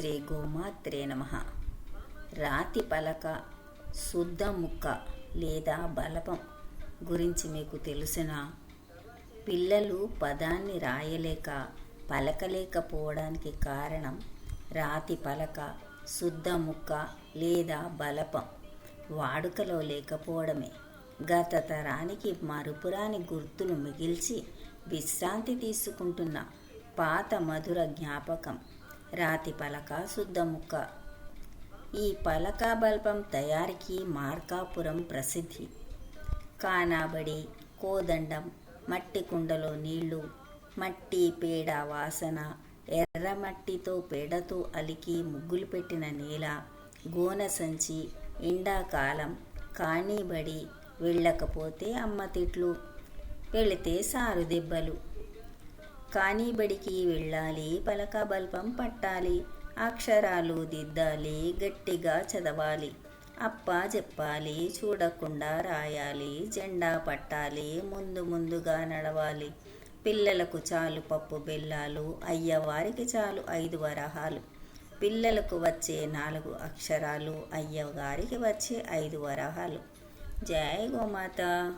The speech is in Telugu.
శ్రీ గోమాత్రే నమ. రాతి పలక శుద్ధ ముక్క లేదా బలపం గురించి మీకు తెలుసునా? పిల్లలు పదాన్ని రాయలేక పలకలేకపోవడానికి కారణం రాతి పలక శుద్ధ ముక్క లేదా బలపం వాడుకలో లేకపోవడమే. గత తరానికి మరుపురాని గుర్తులు మిగిల్చి విశ్రాంతి తీసుకుంటున్న పాత మధుర జ్ఞాపకం రాతి పలక శుద్ధముక్క ఈ పలక బల్పం తయారీకి మార్కాపురం ప్రసిద్ధి. కానాబడి కోదండం మట్టి కుండలో నీళ్ళు మట్టి పేడ వాసన ఎర్రమట్టితో పేడతో అలికి ముగ్గులు పెట్టిన నేల గోన సంచి ఎండాకాలం కానీబడి వెళ్ళకపోతే అమ్మ తిట్లు వెళితే సారు దెబ్బలు. కానీ బడికి వెళ్ళాలి పలక బల్పం పట్టాలి అక్షరాలు దిద్దాలి గట్టిగా చదవాలి. అప్ప చెప్పాలి చూడకుండా రాయాలి జెండా పట్టాలి ముందు ముందుగా నడవాలి. పిల్లలకు చాలు పప్పు బెల్లాలు అయ్యవారికి చాలు ఐదు వరహాలు. పిల్లలకు వచ్చే నాలుగు అక్షరాలు అయ్యగారికి వచ్చే ఐదు వరహాలు. జై గోమాత.